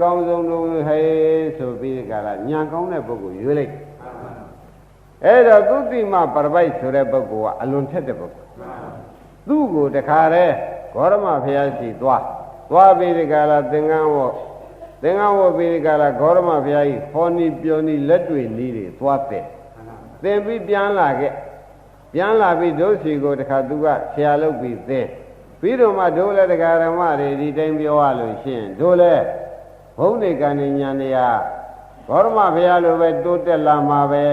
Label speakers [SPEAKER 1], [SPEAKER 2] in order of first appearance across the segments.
[SPEAKER 1] ကောင်းဆုံးလို့ဟဲ့ဆိုပြီးဒီကလာညာကောင်းတဲ့ပုဂ္ဂိုလ်ရွေးလိုက်အဲ့တော့သုတိမပရပိုက်ဆိုတဲ့ပုဂ္ဂိုလ်ကအလွန်ထက်တဲ့ပုဂ္ဂိုလ်သူ့ကိုတခါတည်းဂေါရမဘုရားရှိသွားသွားပြီးဒီကလာသင်္ကန်းဝတ်သင်္ကန်းဝတ်ပြီးဒီကလာဂေါရမဘုရားကြီးဟောနီပြောနီလက်တွေနီးတွေသွားတဲ့သင်ပြီးပြန်လာခဲ့ပြန်လာပြီးဒုစီကိုတခါသူကဆရာလုပ်ပြီးသင်ပြီးတော့မှဒိုးလည်းတရားဓမ္မတွေဒီတိုင်းပြောရလို့ရှိရင်ဒိုးလည်းဘုံ နေကံဉာဏ်တရားဘောရမဘုရားလိုပဲတိုးတက်လာမှာပဲ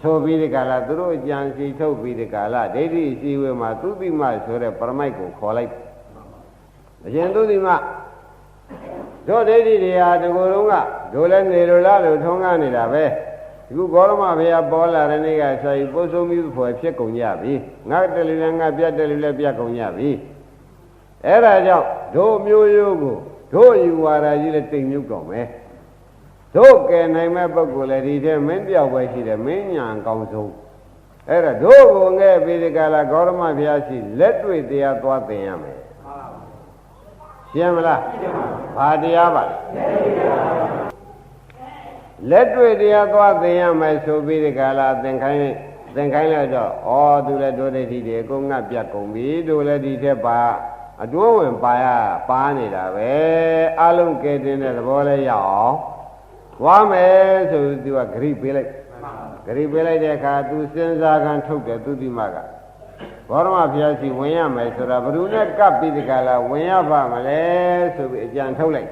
[SPEAKER 1] ဆိုပြီးဒီကလာသူတို့အကြံစီထုတ်ပြီးဒီကလာဒိဋ္ဌိအစည်းဝေးမှာသူတိမဆိုတဲ့ပရမိုက်ကိုခေါ်လိုက်အရှင်သူတိမတို့ဒိဋ္ဌိတွေဟာဒီကိုယ်လုံးကတို့လည်းနေလိုလားလို့ထုံးကားနေတာပဲဒီခုဘောရမဘုရားပေါ်လာတဲ့နေ့ကဆိုရင်ပုစုံမျိုးဖွယ်ဖြစ်ကုန်ကြပြီငါတလူလည်းငါပြတ်တယ်လူလည်းပြတ်ကုန်ကြပြီအဲ့ဒါကြောင့်တို့မျိုးရိုးကို တို့ယူဝါဒကြီးလည်းတိမ်မြုပ်တော့မယ်တို့ကယ်နိုင်မဲ့ပုဂ္ဂိုလ်လည်းဒီထဲမင်းတယောက်ပဲရှိတယ်မင်းညာအကောင်းဆုံးအဲ့ဒါတို့ကိုငဲ့ပြီးဒီကလာဂေါရမဘုရားရှိလက်တွေ့တရားသွားသင်ရမယ်ရှင်းမလားဘာတရားပါလက်တွေ့တရားသွားသင်ရမယ်ဆိုပြီးဒီကလာသင်ခိုင်းသင်ခိုင်းလိုက်တော့ဩသူလည်းဒုဒိဋ္ဌိတွေအကုန်ငတ်ပြတ်ကုန်ပြီတို့လည်းဒီထက်ပါ အတွင်းဝင်ပါရပါနေတာပဲအလုံးကဲတင်တဲ့သဘောလဲရအောင်သွားမယ်ဆိုသူကဂရိပေးလိုက်ဂရိပေးလိုက်တဲ့အခါသူစဉ်းစားခံထုတ်တယ်သူဒီမကဘောရမဘုရားရှိဝင်ရမယ်ဆိုတာဘယ်သူနဲ့ကပ်ပြီးဒီကလာဝင်ရပါမလဲဆိုပြီးအကြံထုတ်လိုက်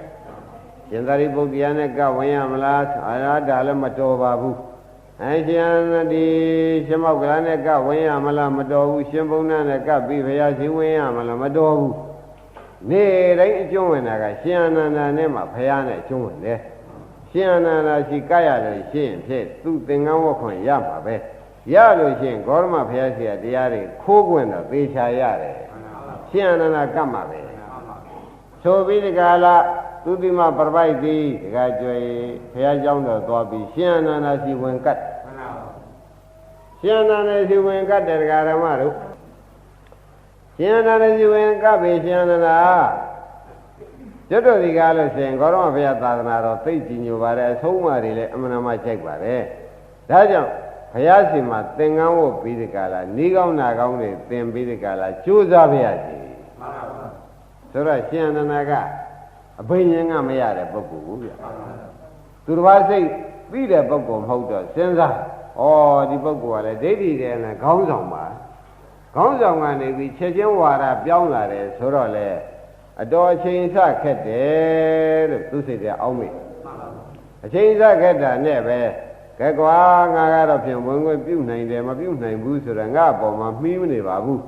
[SPEAKER 1] ရှင်သာရိပုတ္တရာနဲ့ကပ်ဝင်ရမလားအာရဒါလည်းမတော်ပါဘူး အဲရှင်ဒီရှင်မောက်ကလာနဲ့ကဝင်ရမလားမတော်ဘူးရှင်ဘုန်းနာနဲ့ကပြီးဘုရားရှင်ဝင်ရမလားမတော်ဘူးနေ့တိုင်းအကျုံးဝင်တာကရှင်အနန္ဒာနဲ့မှဘုရားနဲ့အကျုံးဝင်တယ်ရှင်အနန္ဒာရှိကရလို့ရှင်းဖြစ်သူသင်္ကန်းဝတ်ခွင့်ရမှာပဲရလို့ရှင်းဂေါရမဘုရားရှိခိုးတရားတွေခိုးခွင့်တော့သေချာရတယ်ရှင်အနန္ဒာကတ်မှာပဲဆိုပြီးဒီကလာ သူတိမပရပိုက်သည်ဒကာကျွေဘုရားကျောင်းတော်သွားပြီးရှင်အနန္ဒာရှိဝင်ကတ်ရှင်အနန္ဒာရှိဝင်ကတ်တဲ့ဒကာဓမ္မတို့ရှင်အနန္ဒာရှိဝင်ကပ်ပြီးရှင်အနန္ဒာကျွတ်တော်ဒီကားလို့ရှင်ဂေါရမဘုရားသာသနာတော်သိကြည်ညိုပါတယ်အဆုံးအမတွေလည်းအမှန်တမ်းချိန်ပါတယ်ဒါကြောင့်ဘုရားရှင်မှာသင်္ကန်းဝတ်ပြီးဒီကလာဤကောင်းနာကောင်းတွေသင်ပြီးဒီကလာကြိုးစားပါရစေမှန်ပါပါဆိုတော့ရှင်အနန္ဒာက အဘိညာဉ်ကမရတဲ့ပုဂ္ဂိုလ်ကိုဗျသူတစ်ပါးစိတ်ပြီးတဲ့ပုဂ္ဂိုလ်မဟုတ်တော့စဉ်းစားဩဒီပုဂ္ဂိုလ်ကလည်းဒိဋ္ဌိတဲ့နဲ့ခေါင်းဆောင်ပါခေါင်းဆောင်ကနေပြီးချက်ချင်းဝါဒပြောင်းလာတယ်ဆိုတော့လေအတော်အချိန်ဆခက်တယ်လို့သူစိတ်ကအောင်းမိအချိန်ဆခက်တာနဲ့ပဲကဲကွာငါကတော့ဖြင့်ဝင်ဝင်ပြုတ်နိုင်တယ်မပြုတ်နိုင်ဘူးဆိုတော့ငါအပေါ်မှာမှီးမနေပါဘူး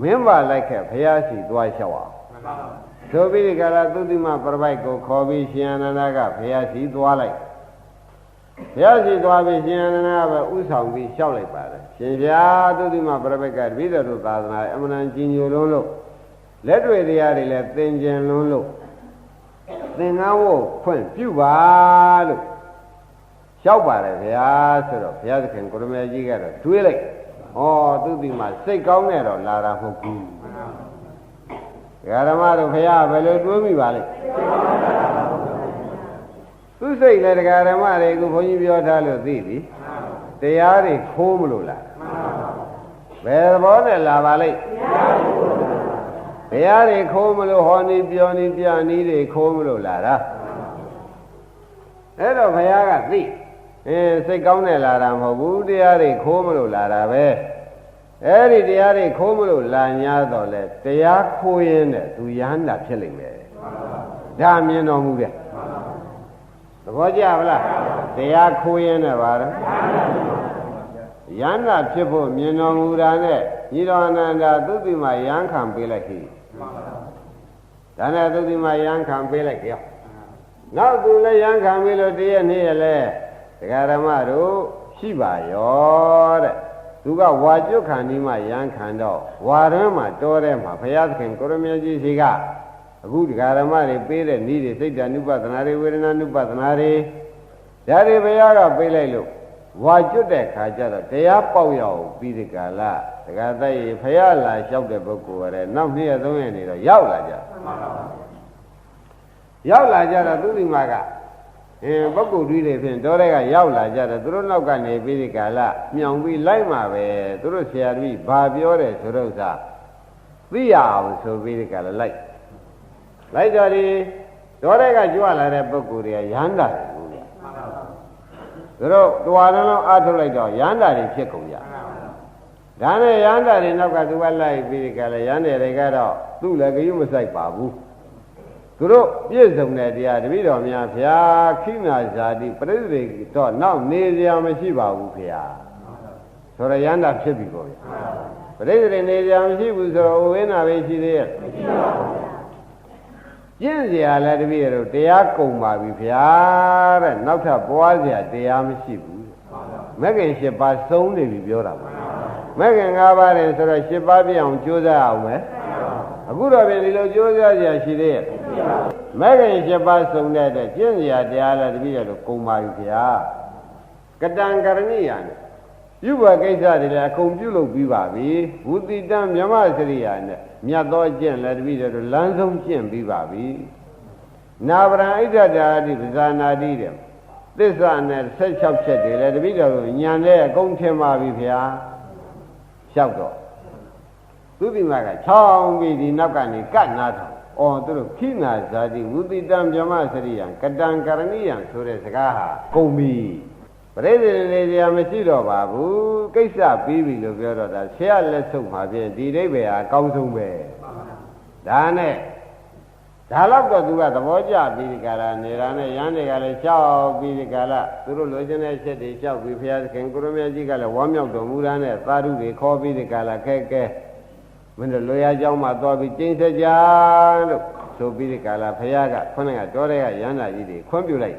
[SPEAKER 1] မင်းပါလိုက်ခဲ့ဖះစီသွားလျှောက်အောင်ဆိုပြီး ဒီကရာသုတိမပရပိုက်ကိုခေါ်ပြီးရှင်အနန္ဒကဘုရားရှိသွားလိုက်ဘုရားရှိသွားပြီးရှင်အနန္ဒကပဲဥဆောင်ပြီးလျှောက်လိုက်ပါတယ်ရှင်ဗျာသုတိမပရပိုက်ကတပည့်တော်တို့သာသနာအမှန်တန်ကြီးညိုလုံးလို့လက်တွေတရားတွေလည်းသင်ကျင်လုံးလို့သင်္ကန်းဝတ်ဖွင့်ပြုပါလို့လျှောက်ပါတယ်ဗျာဆိုတော့ဘုရားသခင်ကိုရမေကြီးကတော့တွေးလိုက်ဩသုတိမစိတ်ကောင်းနဲ့တော့လာတာမဟုတ်ဘူး ဓမ္မတို့ခရဘယ်လိုတွေးမိပါလဲသူစိတ်လည်းတရားဓမ္မတွေကိုဘုန်းကြီးပြောထားလို့သိပြီတရားတွေခိုးမလို့လားဘယ်သဘောနဲ့လာပါလိမ့်တရားတွေခိုးမလို့ဟောနေပြောနေပြနေတွေခိုးမလို့လာတာအဲ့တော့ဘုရားကသိအဲစိတ်ကောင်းနဲ့လာတာမဟုတ်ဘူးတရားတွေခိုးမလို့လာတာပဲ အဲ့ဒီတရားတွေခိုးမလို့လာ냐တော့လဲတရားခိုးရင်တဲ့သူရဟန္တာဖြစ်လိမ့်မယ်ဒါမြင်တော်မူတဲ့သဘောကျဗလားတရားခိုးရင်တဲ့ပါတော့ရဟန္တာဖြစ်ဖို့မြင်တော်မူတာနဲ့ညီတော်အနန္ဒာသုတိမရဟန်းခံပေးလိုက်ပြီဒါနဲ့သုတိမရဟန်းခံပေးလိုက်ကြောနောက်သူလည်းရဟန်းခံပေးလို့တည့်ရနေ့ရလဲဒကာဓမ္မတို့ရှိပါရောတဲ့ သူကဝါကျွတ်ခံဒီမှရန်ခံတော့ဝါတွင်းမှာတောထဲမှာဘုရားသခင်ကိုရမကြီးရှိကအခုဒကာဓမ္မတွေပေးတဲ့ဤတွေစိတ်ဓာနုပဒနာတွေဝေဒနာနုပဒနာတွေဒါတွေဘုရားကပေးလိုက်လို့ဝါကျွတ်တဲ့ခါကျတော့တရားပေါက်ရအောင်ပြီးဒီကာလဒကာသက်ရေဘုရားလာလျှောက်တဲ့ပုဂ္ဂိုလ်ရယ်နောက်နေ့သုံးရက်နေတော့ရောက်လာကြရောက်လာကြတော့သူဒီမှာက အင်းပုဂ္ဂိုလ်တွေဖြင့်တော်တဲ့ကရောက်လာကြတော့သူတို့နောက်ကနေပြီးဒီကာလမြောင်ပြီးလိုက်မှာပဲသူတို့ဆရာကြီးဘာပြောတယ်ဆိုတော့ဥစ္စာသိရအောင်ဆိုပြီးဒီကာလလိုက်လိုက်ကြတယ်တော်တဲ့ကကြွလာတဲ့ပုဂ္ဂိုလ်တွေကရမ်းတာတယ်ဘူးလေသူတို့တွားလုံးအားထုတ်လိုက်တော့ရမ်းတာတွေဖြစ်ကုန်ကြဒါနဲ့ရမ်းတာတွေနောက်ကသူကလိုက်ပြီးဒီကလည်းရမ်းတယ်တွေကတော့သူ့လည်းကြည့်မဆိုင်ပါဘူး သူတို့ပြည့်စုံတဲ့တရားတပည့်တော်များဖျားခိနာဇာတိပရိသေတော့နောက်နေစရာမရှိပါဘူးဖျားဆိုရရမ်းတာဖြစ်ပြီပေါ့ဗျာပရိသေနေစရာမရှိဘူးဆိုတော့ဝိနာပဲရှိသေးရဲ့မရှိပါဘူးကျင့်เสียလဲတပည့်တို့တရားကုံပါပြီဗျာတဲ့နောက်ထပ်ပွားเสียတရားမရှိဘူးမဂ္ဂင်၈ပါးသုံးနေပြီပြောတာပါမဂ္ဂင်၅ပါးတယ်ဆိုတော့၈ပါးပြအောင်ကြိုးစားအောင်မယ်အခုတော့ပြင်ဒီလိုကြိုးစားเสียရှိသေးရဲ့ မဂ္ဂင်7ပါးစုံတဲ့အတွက်ကျင့်စရာတရားလည်းတပည့်ရလို့ကုံပါယူခင်ဗျာကတံကရဏိယံပြုဘကိစ္စတွေလည်းအကုန်ပြုလုပ်ပြီးပါပြီဝုတိတံမြမစရိယာနဲ့မြတ်သောကျင့်လည်းတပည့်ရလို့လမ်းဆုံးကျင့်ပြီးပါပြီနာဗရံဣဒ္ဓတာတိပဇာနာတိတဲ့သစ္စာနဲ့16ချက်တွေလည်းတပည့်တော်ညံတဲ့အကုန်ထင်ပါပြီဗျာလျှောက်တော့သူဒီမှာကချောင်းပြီးဒီနောက်ကနေကတ်နာတော့ အော်သူတို့ခိနာဇာတိဝုတိတံမြမစရိယံကတံကရဏိယံဆိုတဲ့စကားဟာကုန်ပြီပရိသေနေကြမရှိတော့ပါဘူးကိစ္စပြီးပြီလို့ပြောတော့ဒါဆရာလက်ဆုံးမှာဖြင့်ဒီအိဗေဟာအကောင်းဆုံးပဲဒါနဲ့ဒါတော့တော့သူကသဘောကျပြီးဒီကလာနေတာနဲ့ရန်တွေကလည်းရှောက်ပြီးဒီကလာသူတို့လိုချင်တဲ့ချက်တွေရှောက်ပြီးဘုရားသခင်ကိုရမကြီးကလည်းဝမ်းမြောက်တော်မူတာနဲ့သာဓုတွေခေါ်ပြီးဒီကလာခဲခဲ မင်းတို့လိုရာကြောင်းမှသွားပြီးကျင်းစေကြလို့ဆိုပြီးဒီကာလဘုရားကခွန်းကတောတဲ့ကရန်လာကြီးတွေခွန်းပြလိုက်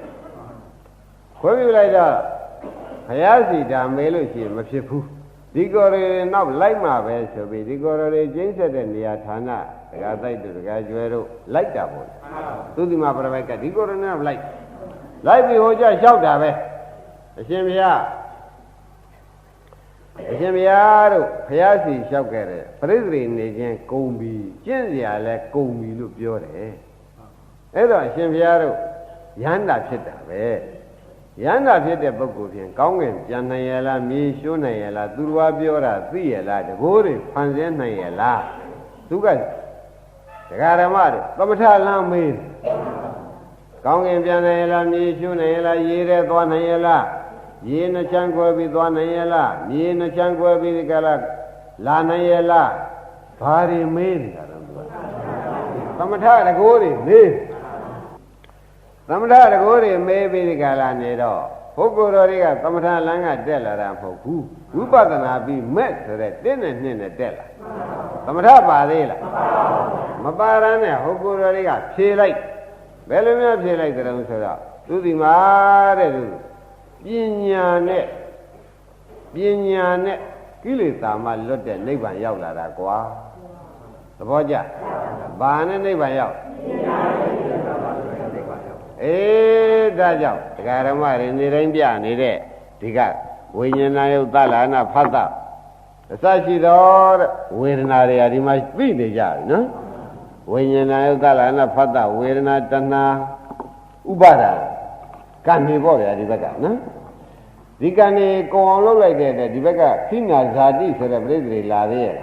[SPEAKER 1] ခွန်းပြလိုက်တော့ဘုရားစီဒါမေးလို့ရှိရင်မဖြစ်ဘူးဒီကိုယ်ရည်နောက်လိုက်မှာပဲဆိုပြီးဒီကိုယ်ရည်ကျင်းဆက်တဲ့နေရာဌာနဒကာတိုက်တို့ဒကာကျွဲတို့လိုက်တာပေါ့သူဒီမှာပြပိုက်ကဒီကိုယ်ရည်နောက်လိုက်လိုက်ပြီးဟိုကြလျှောက်တာပဲအရှင်ဘုရား အရှင်ဘုရားတို့ဘုရားစီလျှောက်ခဲ့တဲ့ပရိသေနေခြင်းကုံပြီးကျင့်စရာလဲကုံပြီးလို့ပြောတယ်အဲ့တော့အရှင်ဘုရားတို့ရဟန္တာဖြစ်တာပဲရဟန္တာဖြစ်တဲ့ပုဂ္ဂိုလ်ဖြင့်ကောင်းကင်ပြန်နိုင်ရလားမြေရှိုးနိုင်ရလားသူတော်ပြောတာသိရလားတကိုးတွေဖန်ဆင်းနိုင်ရလားသူကဒကာဓမ္မတွေသမထလမ်းမေးကောင်းကင်ပြန်နိုင်ရလားမြေရှိုးနိုင်ရလားရေထဲသွားနိုင်ရလား ရေနှချမ်းကွယ်ပြီးသွားနိုင်ရလားမြေနှချမ်းကွယ်ပြီးဒီကလာလာနိုင်ရလားဘာတွေမေးနေတာတော့သူကသမထတကိုးတွေမေးသမထတကိုးတွေမေးပြီးဒီကလာနေတော့ပုဂ္ဂိုလ်တော်တွေကသမထလမ်းကတက်လာတာမဟုတ်ဘူးဝိပဿနာပြီးမဲ့ဆိုတဲ့တင်းနဲ့နှစ်နဲ့တက်လာသမထပါသေးလားမပါရမ်းနဲ့ပုဂ္ဂိုလ်တော်တွေကဖြေလိုက်ဘယ်လိုမျိုးဖြေလိုက်ကြတယ်ဆိုတော့သူဒီမှာတဲ့သူ ပညာနဲ့ပညာနဲ့ကိလေသာမှလွတ်တဲ့နိဗ္ဗာန်ရောက်လာတာကွာသဘောကျဘာနဲ့နိဗ္ဗာန်ရောက်အေးဒါကြောင့်တရားဓမ္မတွေနေတိုင်းပြနေတဲ့ဒီကဝိညာဏယုတ်သလနာဖတ်တာအစရှိတော့တဲ့ဝေဒနာတွေကဒီမှာသိနေကြပြီနော်ဝိညာဏယုတ်သလနာဖတ်တာဝေဒနာတဏှာဥပါဒာ ကံနေပေါ့ဗျာဒီဘက်ကနော်ဒီကံနေကုံအောင်လုပ်လိုက်တဲ့ဒီဘက်ကခိနာဇာတိဆိုတဲ့ပြိတ္တိလာသေးရဲ့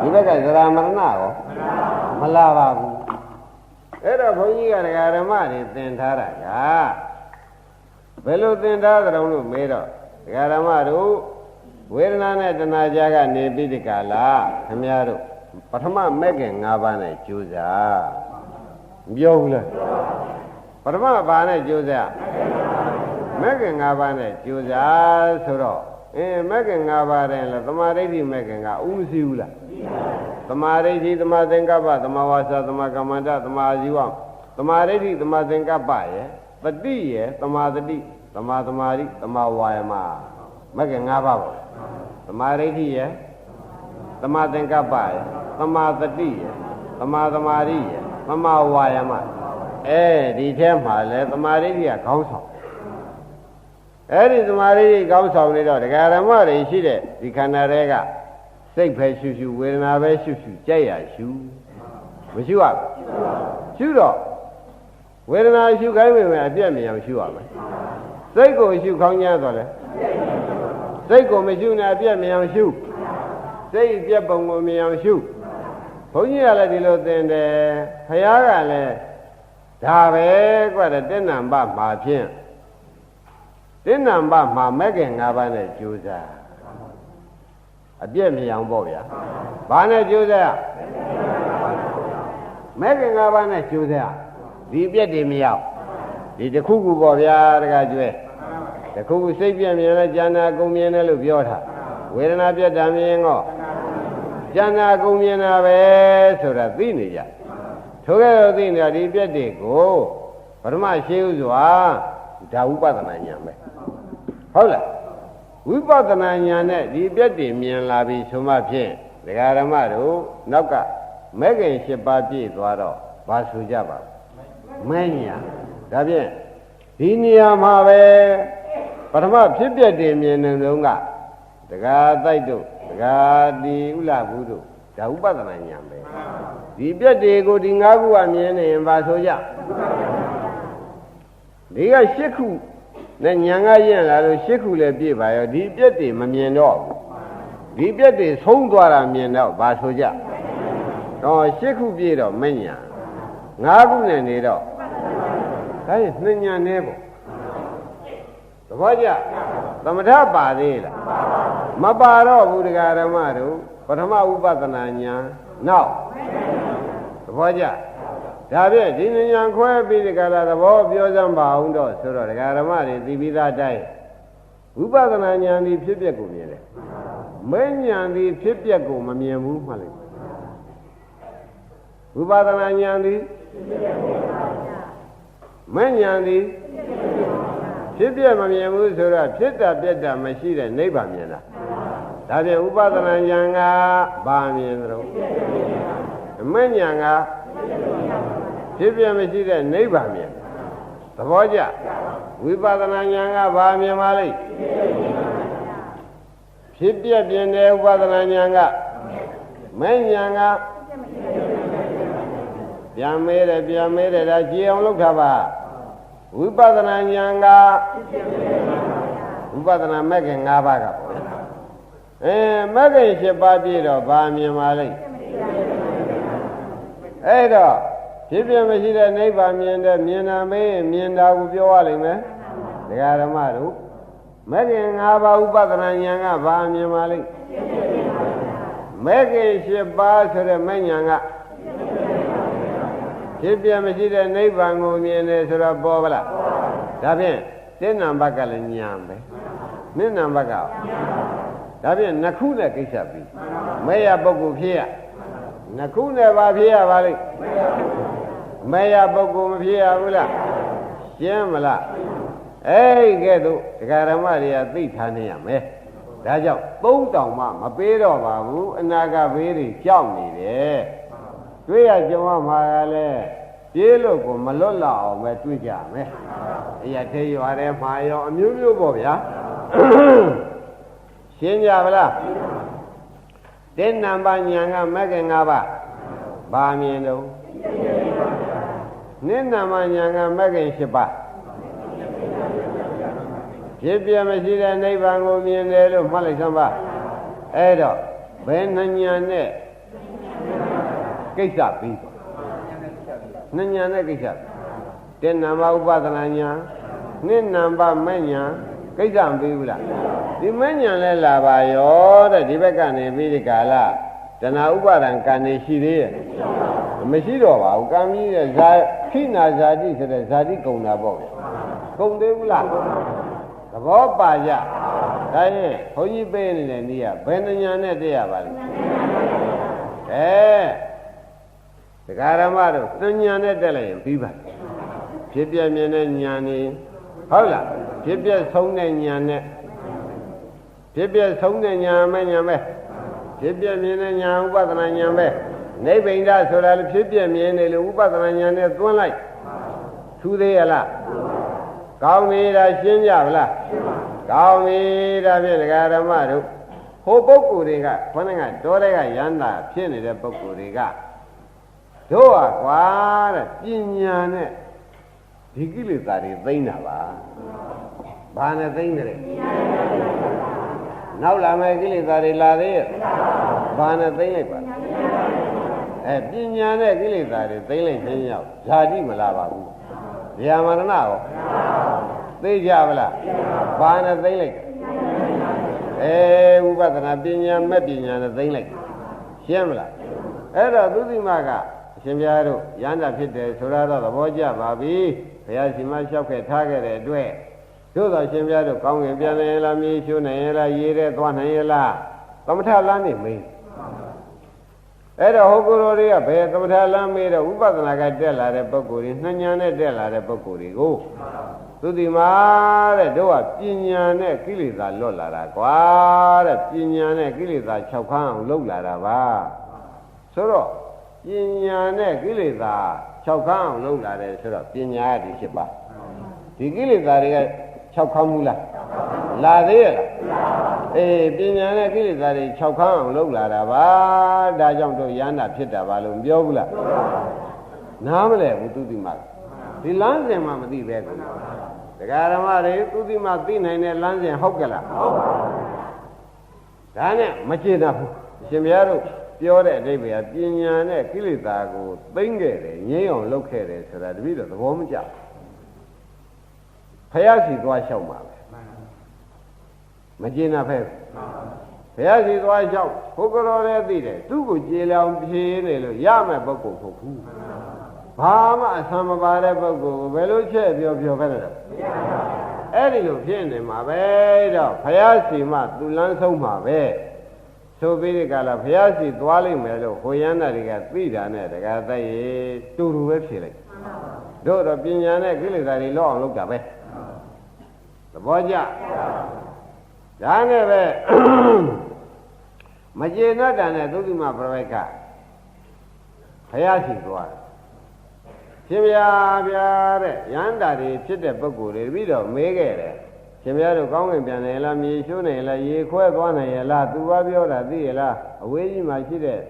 [SPEAKER 1] ဒီဘက်ကဇရာမရဏရောမလာပါဘူးအဲ့တော့ဘုန်းကြီးကဒကာဓမ္မတွေသင်ထားတာကဘယ်လိုသင်ထားကြုံလို့မေးတော့ဒကာဓမ္မတို့ဝေဒနာနဲ့တဏှာကြားကနေပြီးဒီကလာခမည်းတော်ပထမမဲ့ခင်၅ပါးနဲ့ကြိုးစားမပြောဘူးလားပ ထမဘာနဲ့ကြိုးစားမဲ့ခင်၅ပါးနဲ့ကြိုးစားဆိုတော့အင်းမဲ့ခင်၅ပါးတဲ့လားသမာဓိဋ္ဌိမဲ့ခင်ကဥမရှိဘူးလားသမာဓိဋ္ဌိသမာသင်္ကပ္ပသမာဝါစာသမာကမ္မန္တသမာဇီဝသမာဓိဋ္ဌိသမာသင်္ကပ္ပရဲ့တတိရဲ့သမာတတိသမာသမာဓိသမာဝါယမမဲ့ခင်၅ပါးပေါ့သမာဓိဋ္ဌိရဲ့သမာသင်္ကပ္ပရဲ့သမာတတိရဲ့သမာသမာဓိရဲ့သမာဝါယမ အဲဒီထဲမှာလဲသမာဓိဋ္ဌိကခေါင်းဆောင်အဲ့ဒီသမာဓိကောင်းဆောင်နေတော့ဒကာရမတွေရှိတဲ့ဒီခန္ဓာတွေကစိတ်ပဲရှုရှုဝေဒနာပဲရှုရှုကြက်ရရှုမရှုရဘူးရှုတော့ဝဝေဒနာရှုခိုင်းပေမဲ့အပြည့်မြင်အောင်ရှုရမယ်စိတ်ကိုရှုခေါင်းညာတော့လေစိတ်ကိုမရှုနဲ့အပြည့်မြင်အောင်ရှုစိတ်ပြက်ပုံကိုမြင်အောင်ရှုဘုန်းကြီးကလည်းဒီလိုသင်တယ်ခရားကလည်း ဒါပဲကွတဲ့တဏ္ဏပမှာဖြင့်တဏ္ဏပမှာမဲ့ခင်၅ပါးနဲ့ကြိုးစားအပြည့်မြင်အောင်ပေါ့ဗျာဘာနဲ့ကြိုးစားမဲ့ခင်၅ပါးနဲ့ကြိုးစားဒီပြက်တွေမရောက်ဒီတစ်ခုခုပေါ့ဗျာတကကျွဲတခုခုစိတ်ပြက်မြင်လဲဉာဏ်နာကုန်မြင်တယ်လို့ပြောတာဝေဒနာပြက်တာမြင်တော့ဉာဏ်နာကုန်မြင်တာပဲဆိုတာသိနေကြ ထိုကဲ့သို့သိနေတာဒီပြက်တွေကိုပထမရှိဥစွာဒါဥပဒနာဉာဏ်ပဲဟုတ်လားဝိပဿနာဉာဏ်နဲ့ဒီပြက်တွေမြင်လာပြီဆိုမှဖြင့်ဒကာရမတို့နောက်ကမဲခင်၈ပါးပြည့်သွားတော့ဘာဆိုကြပါမဲညာဒါဖြင့်ဒီနေရာမှာပဲပထမဖြစ်ပြက်တွေမြင်နေဆုံးကဒကာတိုက်တို့ဒကာဒီဥလာဘူးတို့ ဒါဥပဒနာဉာဏ်ပဲဒီပြက်တွေကိုဒီ၅ခုကမြင်နေရင်ဘာဆိုကြဒီက၈ခုနဲ့ညာကရင်လာလို့ရှစ်ခုလည်းပြည့်ပါရောဒီပြက်တွေမမြင်တော့ဘူးဒီပြက်တွေဆုံးသွားတာမြင်တော့ဘာဆိုကြတော့ရှစ်ခုပြည့်တော့မညာငါးခုနဲ့နေတော့ဒါရင်နှစ်ညာနေပေါ့သဘောကျသမထပါသေးလားမပါတော့ဘူးတရားဓမ္မတို့ပ ထမဥပဒနာညာနောက်သဘောကျဒါဖြင့်ဒီဉာဏ်ခွဲပြီးဒီကလာသဘောပြောစမ်းပါအောင်တော့ဆိုတော့ဒကာဓမ္မတွေသိပြီးသားတိုင်းဝိပဿနာဉာဏ်ဒီဖြစ်ပျက်ကိုမြင်တယ်မဉာဏ်ဒီဖြစ်ပျက်ကိုမမြင်ဘူးမှလည်းဝိပဿနာဉာဏ်ဒီမဉာဏ်ဒီဖြစ်ပျက်မမြင်ဘူးဆိုတော့ဖြစ်တာပြက်တာမရှိတဲ့နိဗ္ဗာန်မြင်တာ ဒါဖြင့်ဥပဒနာဉာဏ်ကဘာမြင်သလဲမဉာဏ်ကဖြစ်ပြမရှိတဲ့နိဗ္ဗာန်မြင်သဘောကျဝိပဿနာဉာဏ်ကဘာမြင်ပါလိမ့်ဖြစ်ပြပြင်းတဲ့ဥပဒနာဉာဏ်ကမဲ့ဉာဏ်ကပြန်မဲတယ်ပြန်မဲတယ်ဒါကြည်အောင်လုပ်တာပါဝိပဿနာဉာဏ်ကဝိပဿနာမဲ့ခင်၅ပါးကပေါ့ အဲမဲ့ခင်၈ပါးပြည့်တော့ဘာမြင်ပါလိမ့်အဲ့တော့ဖြစ်ပြမရှိတဲ့နိဗ္ဗာန်မြင်တဲ့မြင်တာမေးမြင်တာကိုပြောရလိမ့်မယ်ဒကာဓမ္မတို့မဂ္ဂင်၅ပါးဥပဒနာဉာဏ်ကဘာမြင်ပါလိမ့်မဂ္ဂင်၈ပါးဆိုတဲ့မဉဏ်ကဖြစ်ပြမရှိတဲ့နိဗ္ဗာန်ကိုမြင်တယ်ဆိုတော့ပေါ်ပါလားဒါဖြင့်တင်းနံဘက်ကလည်းဉာဏ်ပဲနိနံဘက်က ဒါဖြင့်နှစ်ခုနဲ့ကိစ္စပြီးမဲ့ရပုဂ္ဂိုလ်ဖြစ်ရနှစ်ခုနဲ့ပါဖြစ်ရပါလိမ့်မဲရပုဂ္ဂိုလ်မဖြစ်ရဘူးလားရှင်းမလားအဲ့ဒီကဲ့သို့ဒကာရမတွေကသိထားနေရမယ်ဒါကြောင့်သုံးတောင်မှမပေးတော့ပါဘူးအနာဂတ်ဘေးတွေကြောက်နေတယ်တွေ့ရကြုံရမှာကလည်းပြေးလို့ကိုမလွတ်လောက်အောင်ပဲတွေ့ကြမယ်အရာသေးရွာထဲမှာရောအမျိုးမျိုးပေါ့ဗျာ ရှင်းကြပါလားတင်းနံပါတ်ညာကမက္ကင်၅ပါးဘာမြင်တော့နိဏမညာကမဂ္ဂင်၈ပါးဖြစ်ပြမရှိတဲ့နိဗ္ဗာန်ကိုမြင်တယ်လို့မှတ်လိုက်စမ်းပါအဲ့တော့ဘယ်နှညာနဲ့ကိစ္စပြီးနှညာနဲ့ကိစ္စတဲ့နာမဥပဒနာညာနှစ်နံပါတ်မဲ့ညာ ကိစ္စမပြီးဘူးလားဒီမဲ့ညာလဲလာပါရောတဲ့ဒီဘက်ကနေပြီးဒီကာလတဏှာဥပါဒံကံနေရှိသေးရဲ့မရှိတော့ပါဘူးကံကြီးရဲ့ဇာခိနာဇာတိဆိုတဲ့ဇာတိကုံတာပေါ့ကုံသေးဘူးလားသဘောပါကြဒါရင်ဘုန်းကြီးပေးနေတဲ့နေ့ကဘယ်နှညာနဲ့တည့်ရပါလိမ့်အဲဒကာရမတို့နှညာနဲ့တက်လိုက်ရင်ပြီးပါဖြစ်ပြမြင်တဲ့ညာနေဟုတ်လား ဖြစ်ပြဆုံးတဲ့ညာနဲ့ဖြစ်ပြဆုံးတဲ့ညာမဲ့ညာမဲ့ဖြစ်ပြမြင်တဲ့ညာဥပဒနာညာပဲနိဗ္ဗိန္ဒဆိုတာလည်းဖြစ်ပြမြင်နေလို့ဥပဒနာညာနဲ့သွန်းလိုက်ထူသေးရလားကောင်းပြီဒါရှင်းကြဗလားကောင်းပြီဒါဖြင့်ဒကာဓမ္မတို့ဟိုပုဂ္ဂိုလ်တွေကခொနကတောတဲ့ကရန်တာဖြစ်နေတဲ့ပုဂ္ဂိုလ်တွေကတို့ဟာကွာတဲ့ပညာနဲ့ဒီကိလေသာတွေသိမ့်တာပါ ဘာနဲ့သိမ့်ကြလဲနောက်လာမယ်ကိလေသာတွေလာသေးရဲ့ဘာနဲ့သိမ့်လိုက်ပါအဲပညာနဲ့ကိလေသာတွေသိမ့်လိုက်ခြင်းရောက်ဇာတိမလာပါဘူးဗျာမရဏရောသိကြပါလားဘာနဲ့သိမ့်လိုက်အဲဥပဒနာပညာမဲ့ပညာနဲ့သိမ့်လိုက်ရှင်းမလားအဲ့တော့သုတိမကအရှင်ဘုရားတို့ရဟန္တာဖြစ်တယ်ဆိုတော့သဘောကျပါပြီဘုရားရှင်မလျှောက်ခဲ့ထားခဲ့တဲ့အတွက် သို့တော်ရှင်ဘုရားတို့ကောင်းကင်ပြန်နိုင်လားမြေရှိုးနိုင်လားရေထဲသွားနိုင်လားသမထလမ်းနေမင်းအဲ့တော့ဟောကုရောတွေကဘယ်သမထလမ်းမေးတော့ဥပဒနာကတက်လာတဲ့ပုဂ္ဂိုလ်တွေနှညာနဲ့တက်လာတဲ့ပုဂ္ဂိုလ်တွေကိုသူဒီမှာတဲ့တို့ကပညာနဲ့ကိလေသာလွတ်လာတာကွာတဲ့ပညာနဲ့ကိလေသာ၆ခန်းအောင်လုပ်လာတာပါဆိုတော့ပညာနဲ့ကိလေသာ၆ခန်းအောင်လုပ်လာတယ်ဆိုတော့ပညာရဒီဖြစ်ပါဒီကိလေသာတွေက ၆ခန်းမူလားလာသေးရဲ့လားအေးပညာနဲ့ကိလေသာတွေ၆ခန်းအောင်လုပ်လာတာပါဒါကြောင့်တို့ရဟန္တာဖြစ်တာပါလို့မပြောဘူးလားနားမလဲဘူးသူတိမဒီလမ်းစဉ်မှမသိပဲကွာတရားဓမ္မတွေသူတိမသိနိုင်တဲ့လမ်းစဉ်ဟုတ်ကလားဟုတ်ပါဘူးဒါနဲ့မကျေနပ်ဘူးရှင်ဘုရားတို့ပြောတဲ့အတိပ္ပယ်ကပညာနဲ့ကိလေသာကိုသိမ့်ခဲ့တယ်ငြိမ်းအောင်လုပ်ခဲ့တယ်ဆိုတာတပည့်တော်သဘောမကျ ဖယားစီသွားလျှောက်မှာပဲမကျေနပ်ဖဲဘုရားစီသွားလျှောက်ဘုကရောလည်းသိတယ်သူ့ကိုကြေလောင်ဖြေးနေလို့ရမယ်ပုဂ္ဂိုလ်ဟုတ်ဘူးဘာမှအဆံမပါတဲ့ပုဂ္ဂိုလ်ကိုဘယ်လိုချက်ပြောပြောခဲ့တယ်အဲ့ဒီလိုဖြစ်နေမှာပဲတော့ဘုရားစီမှသူလန်းဆုံးမှာပဲဆိုပြီးဒီကလာဘုရားစီသွားလိမ့်မယ်လို့ဟိုရန်တာတွေကသိတာနဲ့တကယ်သိရတူတူပဲဖြေလိုက် တို့တော့ပညာနဲ့ကိလေသာတွေလောအောင်လုပ်တာပဲသဘောကျဒါနဲ့ပဲမကျေနပ်တာနဲ့သုတိမပြဝိကဘုရားစီသွားတယ်ရှင်ဗျာဗျာတဲ့ရဟန္တာတွေဖြစ်တဲ့ပုဂ္ဂိုလ်တွေပြီးတော့မေးခဲ့တယ်ရှင်ဗျားတို့ကောင်းကင်ပြန်နိုင်လားမြေရှိုးနိုင်လားရေခွဲသွားနိုင်ရလားသူကပြောတာသိရလားအဝေးကြီးမှာရှိတဲ့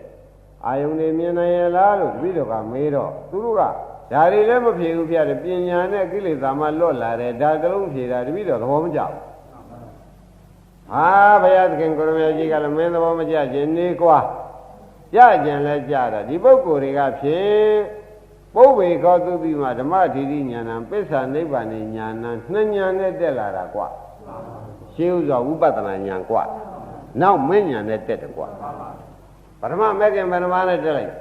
[SPEAKER 1] အာယုန်တွေမြင်နိုင်ရလားလို့တပည့်တော်ကမေးတော့သူတို့က ဒါတွေလည်းမဖြေဘူးပြတယ်ပညာနဲ့ကိလေသာမှလွတ်လာတယ်ဒါတလုံးဖြေတာတပည့်တော်သဘောမကျဘူးဟာဘုရားသခင်ကိုရမေကြီးကလည်းမင်းသဘောမကျခြင်းနေကွာကြကြံလဲကြတာဒီပုဂ္ဂိုလ်တွေကဖြေပုဗ္ဗေကောသုတိမဓမ္မဓိဋ္ဌိဉာဏံပစ္ဆာနိဗ္ဗာန်ဉာဏံနှစ်ဉာဏ်နဲ့တက်လာတာကွာရှင်းဥစွာဝိပဿနာဉာဏ်ကွာနောက်မဉာဏ်နဲ့တက်တယ်ကွာ ပထမမဲ့ခင်ဘယ်နှပါးနဲ့တက်လိုက်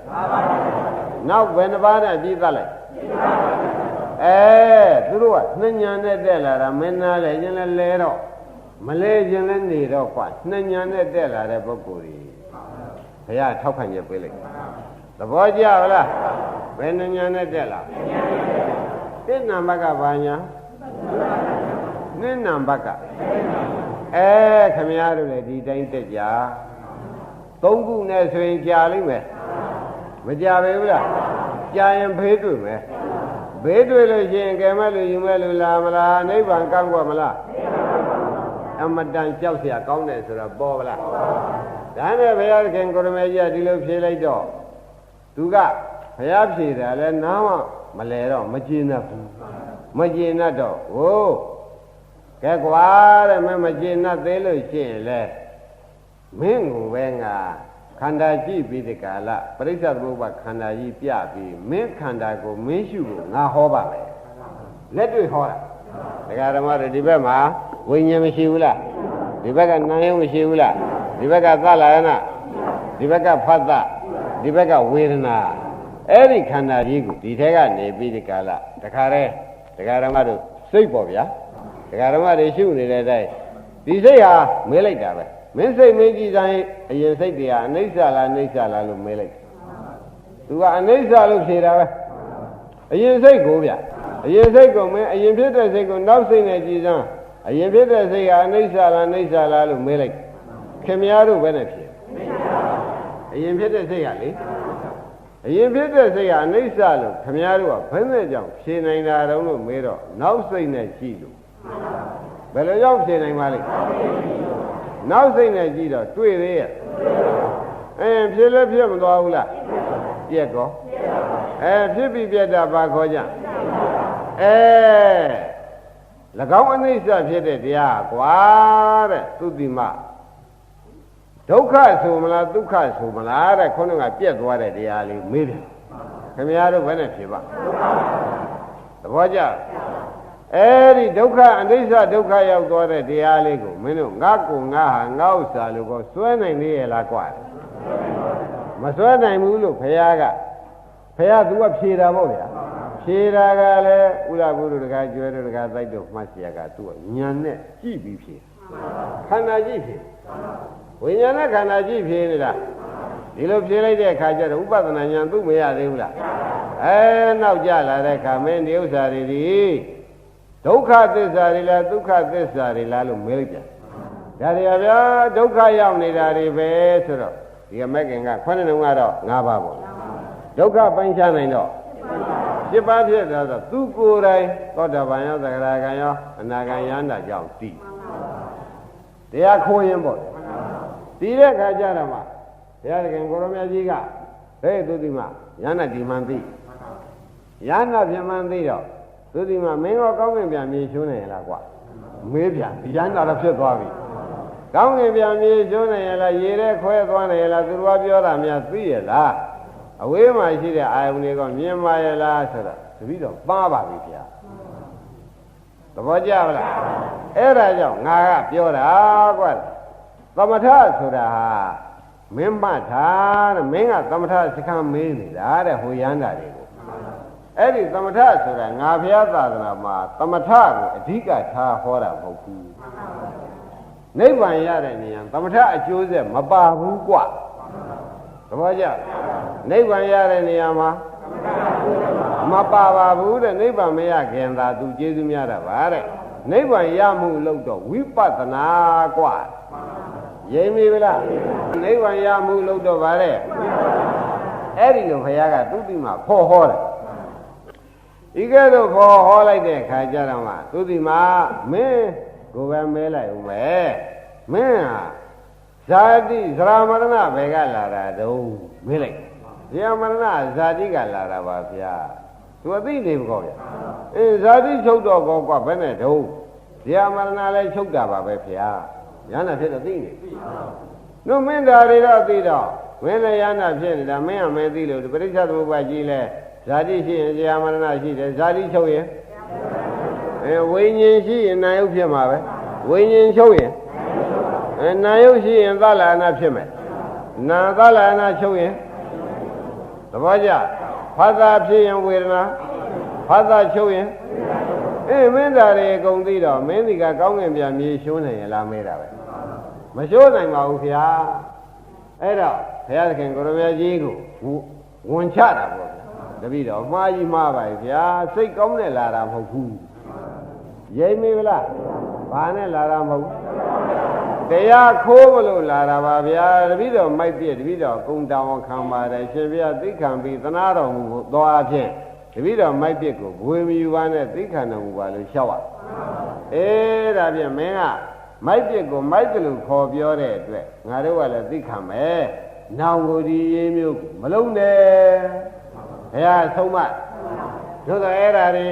[SPEAKER 1] နောက်ဘယ်နှပါးနဲ့ပြီးသတ်လိုက်အဲသူတို့ကနှစ်ဉာဏ်နဲ့တက်လာတာမင်းနာလဲခြင်းလဲလဲတော့မလဲခြင်းလဲနေတော့ကွာနှစ်ဉာဏ်နဲ့တက်လာတဲ့ပုဂ္ဂိုလ်ကြီးဘုရားထောက်ခံချက်ပေးလိုက်သဘောကျပါလားဘယ်နှညာနဲ့တက်လာတိဏ္ဏဘကဘာညာနိဏ္ဏဘကအဲခမရတို့လည်းဒီတိုင်းတက်ကြ သုံးခုနဲ့ဆိုရင်ကြာလိမ့်မယ်မကြပဲဘူးလားကြာရင်ဖေးတွေ့မယ်ဘေးတွေ့လို့ရှိရင်ကဲမဲ့လို့ယူမဲ့လို့လာမလားနိဗ္ဗာန်ကန့်ကွက်မလားအမတန်ကြောက်เสียကောင်းတယ်ဆိုတော့ပေါ်ပါလားဒါနဲ့ဘုရားခင်ကိုရမေကြီးကဒီလိုဖြေလိုက်တော့သူကဘုရားဖြေတာလဲနားမမလဲတော့မကျေနပ်ဘူးမကျေနပ်တော့ဟိုကဲကွာတဲ့မမကျေနပ်သေးလို့ရှိရင်လဲ မင်းကိုပဲငါခန္ဓာကြည့်ပြီးဒီကာလပရိစ္ဆေသမုပ္ပါခန္ဓာကြီးပြပြီးမင်းခန္ဓာကိုမင်းရှုကိုငါဟောပါမယ်လက်တွေ့ဟောတာဒကာဓမ္မတွေဒီဘက်မှာဝိညာဉ်မရှိဘူးလားဒီဘက်ကနာယုံမရှိဘူးလားဒီဘက်ကသလာယနာဒီဘက်ကဖတ်သဒီဘက်ကဝေဒနာအဲ့ဒီခန္ဓာကြီးကိုဒီထဲကနေပြီးဒီကာလတခါတည်းဒကာဓမ္မတို့စိတ်ပေါ့ဗျာဒကာဓမ္မတွေရှုနေတဲ့အတိုင်းဒီစိတ်ဟာမေးလိုက်တာပဲ မင်းစိတ်မင်းကြည့်တိုင်းအရင်စိတ်တွေဟာအနိစ္စလားအနိစ္စလားလို့မေးလိုက်သူကအနိစ္စလို့ဖြေတာပဲအရင်စိတ်ကိုဗျအရင်စိတ်ကိုမင်းအရင်ဖြစ်တဲ့စိတ်ကိုနောက်စိတ်နဲ့ကြည်စမ်းအရင်ဖြစ်တဲ့စိတ်ကအနိစ္စလားအနိစ္စလားလို့မေးလိုက်ခင်များတို့ပဲနဲ့ဖြေအရင်ဖြစ်တဲ့စိတ်ကလေအရင်ဖြစ်တဲ့စိတ်ကအနိစ္စလို့ခင်ဗျားတို့ကဘယ်နဲ့ကြောင့်ဖြေနိုင်တာတုံးလို့မေးတော့နောက်စိတ်နဲ့ကြည့်လို့ဘယ်လိုကြောင့်ဖြေနိုင်ပါလိမ့် နောက်စိတ်နဲ့ကြည့်တော့တွေ့သေးရဲ့အဲဖြေလည်းဖြစ်မသွားဘူးလားပြက်ကောအဲဖြစ်ပြီးပြက်တာဘာခေါ်ကြ၎င်းအနိစ္စဖြစ်တဲ့တရားကွာတဲ့သူတိမဒုက္ခဆိုမလားဒုက္ခဆိုမလားတဲ့ခေါင်းကပြက်သွားတဲ့တရားလေးမေးတယ်ခင်ဗျားတို့ဘယ်နဲ့ဖြေပါသဘောကျ အဲဒီဒုက္ခအနိစ္စဒုက္ခရောက်သွားတဲ့တရားလေးကိုမင်းတို့ငါကူငါဟာငါဥစ္စာလို့ကောစွဲနိုင်သေးရဲ့လားကွာမစွဲနိုင်ဘူးလို့ဖះကဖះသူကဖြေတာပေါ့ဗျာဖြေတာကလည်းဥရဘုရုတကာကျွဲတို့တကာတိုက်တို့မှတ်เสียကသူကညံနဲ့ကြည့်ပြီးဖြေခန္ဓာကြည့်ဖြေဝိညာဉ်နဲ့ခန္ဓာကြည့်ဖြေနေတာဒီလိုဖြေလိုက်တဲ့အခါကျတော့ဥပဒနာဉာဏ်သူ့မရသေးဘူးလားအဲနောက်ကြလာတဲ့အခါမင်းဒီဥစ္စာတွေဒီ ဒုက္ခသစ္စာတွေလားဒုက္ခသစ္စာတွေလားလို့မေးလိုက်ပြန်ဒါတွေကဗျာဒုက္ခရောက်နေတာတွေပဲဆိုတော့ဒီကမက်ကင်ကခုနှစ်လုံးကတော့၅ပါးပေါ့ဒုက္ခပိုင်းခြားနိုင်တော့ပြစ်ပါဖြစ်တော့ဆိုသူကိုယ်တိုင်သောတာပန်ရောသက္ကရာကံရောအနာကံယန္တာကြောင့်တည်တရားခိုးရင်ပေါ့တည်တဲ့ခါကျတော့မှဘုရားသခင်ကိုရမကြီးကဟဲ့သူဒီမှာယန္တာဒီမှန်သိယန္တာပြမှန်သိတော့ သူဒီမှာမင်းရောကောင်းကင်ပြန်မြေရှုံးနေရလားကွာမေးပြန်ဒီယန္တာတော့ဖြစ်သွားပြီကောင်းကင်ပြန်မြေရှုံးနေရလားရေထဲခွဲသွားနေရလားသူတော်ပြောတာများသိရလားအဝေးမှာရှိတဲ့အာယုန်တွေကမြင်ပါရဲ့လားဆိုတော့တပည့်တော်ပါပါပြီဗျာသဘောကျပါလားအဲ့ဒါကြောင့်ငါကပြောတာကွာသမထဆိုတာဟာမင်းမထားတဲ့မင်းကသမထစခန်းမေးနေတာတဲ့ဟိုရန်တာတွေကို အဲ့ဒီသမထဆိုတာငါဘုရားသာသနာမှာသမထကိုအဓိကထားဟောတာမဟုတ်ဘူးနိဗ္ဗာန်ရတဲ့နေရာသမထအကျိုးဆက်မပါဘူးကွာသဘောကျနိဗ္ဗာန်ရတဲ့နေရာမှာမပါပါဘူးတဲ့နိဗ္ဗာန်မရခင်သာသူကျေးဇူးများတာပါတဲ့နိဗ္ဗာန်ရမှုလို့တော့ဝိပဿနာกว่าရိမ့်ပြီလားနိဗ္ဗာန်ရမှုလို့တော့ဗါတဲ့အဲ့ဒီလိုဘုရားကသူတိမှာဖော်ဟောတယ် ဒီကဲတော့ဖော်ဟောလိုက်တဲ့ခါကျတော့မှသူတိမှာမင်းကိုယ်ပဲမဲလိုက်ဦးမယ်မင်းဟာဇာတိဇရာမရဏဘယ်ကလာတာတုံးမေးလိုက်ဇရာမရဏဇာတိကလာတာပါဗျာသူအသိနေကောဗျာအေးဇာတိချုပ်တော့ကောကွာဘယ်နဲ့တုံးဇရာမရဏလည်းချုပ်တာပါပဲဗျာရဟနာဖြစ်တော့သိနေတို့မင်းသားတွေတော့သိတော့မင်းလည်းရဟနာဖြစ်နေတာမင်းကမင်းသိလို့ပရိစ္ဆေသမုပ္ပါကြီးလဲ ဇာတိရှိရင်ဇရာမရဏရှိတယ်ဇာတိချုပ်ရင်အဲဝိညာဉ်ရှိရင်နာယုတ်ဖြစ်မှာပဲဝိညာဉ်ချုပ်ရင်အဲနာယုတ်ရှိရင်သလနာဖြစ်မယ်နာသလနာချုပ်ရင်သဘောကျဖသဖြစ်ရင်ဝေဒနာဖသချုပ်ရင်အေးမင်းသားတွေအကုန်သိတော့မင်းဒီကကောင်းငင်ပြန်မြေရှုံးနေရလားမဲတာပဲမရှုံးနိုင်ပါဘူးခင်ဗျာအဲ့တော့ဘုရားသခင်ကိုရမကြီးကိုဝန်ချတာပေါ့ဗျာ တပည့်တော်မှားကြီးမှားပါဗျာစိတ်ကောင်းနဲ့လာတာမဟုတ်ဘူးရိမ့်မေးလားဘာနဲ့လာတာမဟုတ်တရားခိုးမလို့လာတာပါဗျာတပည့်တော်မိုက်ပြည့်တပည့်တော်ကုံတောင်ခံပါတယ်ရှင်ဗျာသိခံပြီးသနာတော်မူသောအဖြစ်တပည့်တော်မိုက်ပြည့်ကိုဘွေမယူပါနဲ့သိခံတော်မူပါလို့လျှောက်ရအေးဒါဖြင့်မင်းကမိုက်ပြည့်ကိုမိုက်ကလူခေါ်ပြောတဲ့အတွက်ငါတို့ကလည်းသိခံမယ်နောင်ကိုဒီရေးမျိုးမလုံးနဲ့ ဘုရားဆုံးမတို့တော့အဲ့ဒါတွေ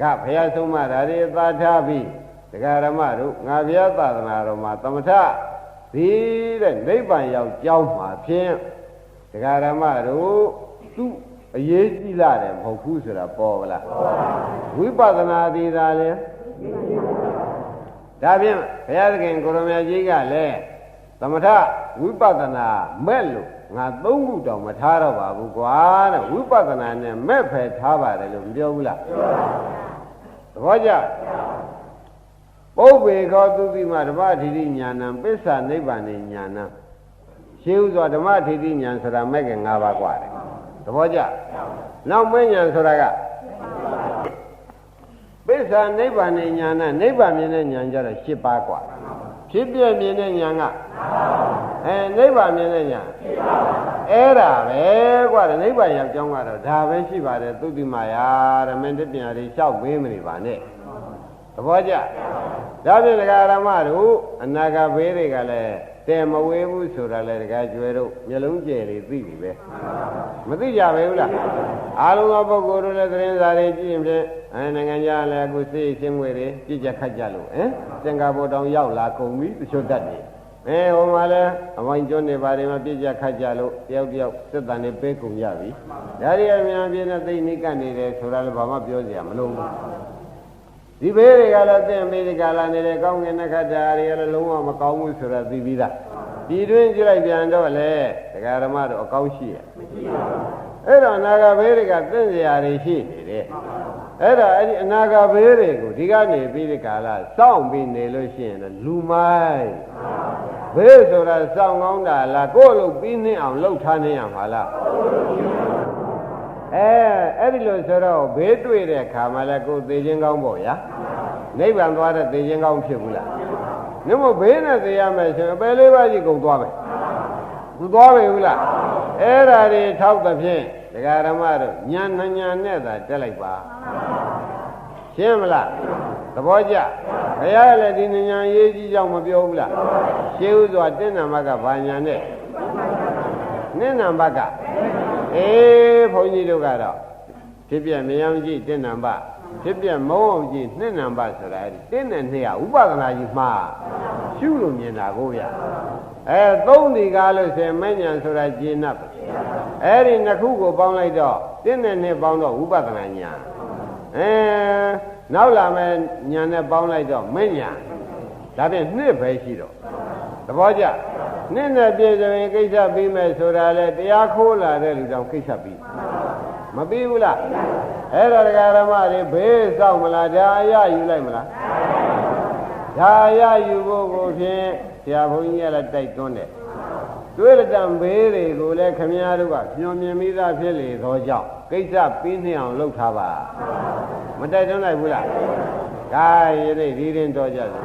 [SPEAKER 1] ကဘုရားဆုံးမတာတွေသာထားပြီးတရားဓမ္မတို့ငါဘုရားသာသနာတော်မှာသမထဒီတဲ့နိဗ္ဗာန်ရောက်ကြောင်းမှာဖြင့်တရားဓမ္မတို့သူ့အရေးကြီးလာတယ်မဟုတ်ဘူးဆိုတာပေါ်ဗလားဝိပဿနာဒီသာလဲဒါဖြင့်ဘုရားသခင်ကိုရမကြီးကလည်းသမထဝိပဿနာမဲ့လို့ ငါသုံးခုတောင်မထားတော့ပါဘူးကွာတဲ့ဝိပဿနာနဲ့မဲ့ဖယ်ထားပါတယ်လို့မပြောဘူးလားပြောပါဘူးသဘောကျပုပ္ပေခောသူတိမဓမ္မထိတိညာဏံပစ္ဆာနိဗ္ဗာန်ညာဏံရှင်းဥစွာဓမ္မထိတိညာဆိုတာမဲ့က၅ပါးกว่าတယ်သဘောကျနောက်မဉ္ဇဉ်ဆိုတာကပစ္ဆာနိဗ္ဗာန်ညာဏနိဗ္ဗာန်မြင်တဲ့ညာကြတော့၈ပါးกว่าဖြစ်ပြမြင်တဲ့ညာက အဲနိဗ္ဗာန်မြင်တဲ့ညာအဲ့ဒါပဲကွာနိဗ္ဗာန်ရောက်ကြောင်းကတော့ဒါပဲရှိပါတယ်သုတိမာယာဓမ္မတပညာတွေလျှောက်မေးမနေပါနဲ့သဘောကျဒါဖြင့်ဒကာရမတို့အနာဂတ်ဘေးတွေကလည်းတဲမဝေးဘူးဆိုတာလေဒကာကျွဲတို့မျိုးလုံးကျယ်တွေသိပြီပဲမသိကြပဲဘူးလားအားလုံးသောပုဂ္ဂိုလ်တို့လည်းသတင်းစာတွေကြည့်ရင်ဖြင့်အဲနိုင်ငံခြားလည်းအခုစိတ်ရှင်းငွေတွေပြည့်ကြခတ်ကြလို့ဟမ်စင်ကာပူတောင်ရောက်လာကုန်ပြီတချို့တက်တယ် အဲဟိုမှာလည်းအဝိုင်းကျွန်းနေပါတယ်မှာပြည့်ကြခတ်ကြလို့တယောက်တယောက်စစ်တန်နေပေးကုန်ကြပြီဒါရီအများပြင်းတဲ့သိနေကနေတယ်ဆိုတာလည်းဘာမှပြောစရာမလိုဘူးဒီဘေးတွေကလည်းသင်မေဒီကလာနေတဲ့ကောင်းကင်နက္ခတ္တတွေကလည်းလုံးဝမကောင်းဘူးဆိုတာသိပြီးသားဒီတွင်းကြည့်လိုက်ပြန်တော့လေတရားဓမ္မတို့အကောင်းရှိရမရှိပါဘူး အဲ့တော့အနာဂဘေးတွေကသင်စရာတွေရှိနေတယ်အဲ့ဒါအဲ့ဒီအနာဂဘေးတွေကိုဒီကနေပြီးဒီကာလစောင့်ပြီးနေလို့ရှိရင်လူမိုင်းဘေးဆိုတာစောင့်ကောင်းတာလားကိုယ့်လိုပြီးနှင်းအောင်လှုပ်ထားနေရမှာလားအဲအဲ့ဒီလိုဆိုတော့ဘေးတွေ့တဲ့ခါမှလည်းကိုယ်သိချင်းကောင်းပေါ့ဗျာနိဗ္ဗာန်သွားတဲ့သိချင်းကောင်းဖြစ်ဘူးလားမြမို့ဘေးနဲ့သိရမယ်ဆိုရင်အပယ်လေးပါးကြီးကုန်သွားမယ်သူသွားပြီဘူးလား အဲ့ဓာတွေထောက်သဖြင့်ဒကာရမတို့ညာနှညာနဲ့သာတက်လိုက်ပါရှင်းမလားသဘောကျဘုရားလည်းဒီဉာဏ်ရေးကြီးကြောင့်မပြောဘူးလားရှင်းဥစွာတင်းနံပါတ်ကဘာညာနဲ့နင်းနံပါတ်ကအေးဘုန်းကြီးတို့ကတော့ဖြစ်ပြမြင်ကြည့်တင်းနံပါတ် ဖြစ်ပြမုံအောင်ကြည့်နှစ်နံပါတ်ဆိုတာအဲ့ဒီတင်းနဲ့နှစ်ကဥပဒနာကြီးမှားရှုလို့မြင်တာကိုဗျအဲသုံးဒီကားလို့ဆိုရင်မဉ္ဇဉ်ဆိုတာဂျင်း납အဲ့ဒီနှစ်ခုကိုပေါင်းလိုက်တော့တင်းနဲ့နှစ်ပေါင်းတော့ဥပဒနာညာအဲနောက်လာမဲ့ညာနဲ့ပေါင်းလိုက်တော့မဉ္ဇဉ်ဒါဖြင့်နှစ်ပဲရှိတော့သဘောကျနှစ်နဲ့ပြည့်စုံရင်ကိစ္စပြီးမယ်ဆိုတာလေတရားခိုးလာတဲ့လူတောင်ကိစ္စပြီး မပြီးဘူးလားအဲ့ဒါတရားဓမ္မတွေဘေးစောက်မလားဒါအရယူလိုက်မလားဒါအရယူဖို့ကိုဖြင့်ဆရာဘုန်းကြီးကလည်းတိုက်တွန်းတယ်တွေ့တဲ့တံဘေးတွေကိုလည်းခမည်းတော်ကညွန်မြင်မိသားဖြစ်လေသောကြောင့်ကိစ္စပြီးနှအောင်လုပ်ထားပါမတိုက်တွန်းလိုက်ဘူးလားဒါရည်ဒီရင်တော်ကြတယ်